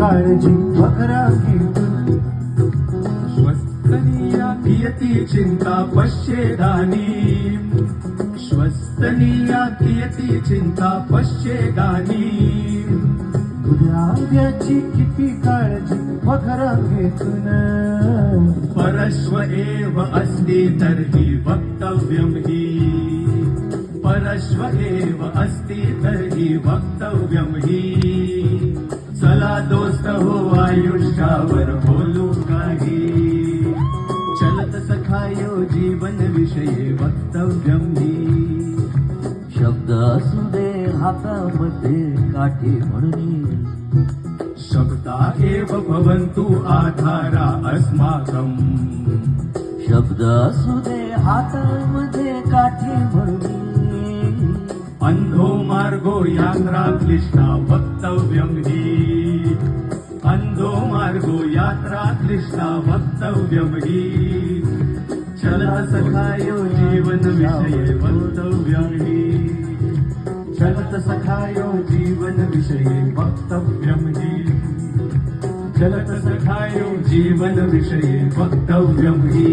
काळजी घेतून श्वस्तनीया कियती चिंता पश्येदानी श्वस्तनीया कियती चिंता पश्येदानी उद्याची किती काळजी बकरा घेतून परश्व एव अस्ति तर्हि वक्तव्यं हि. परश्व एव अस्ति तर्हि वक्तव्यं हि. हो आयुष्यावर बोलू काही चलत सखायो जीवन विषये वक्तव्यं शब्द असू दे हातामध्ये काठी म्हणून शब्दा एव भवन्तु आधारा अस्माकम्। शब्द असू दे हातामध्ये काठी म्हणून अन्धो मार्गो यात्रा क्लिष्टा वक्तव्यं मार्गो यात्रा क्लिष्टा वक्तव्यं हि चला सखायो जीवन विषये वक्तव्यं हि चलत सखायो जीवन विषये वक्तव्यं हि चलत सखायो जीवन विषये वक्तव्यं हि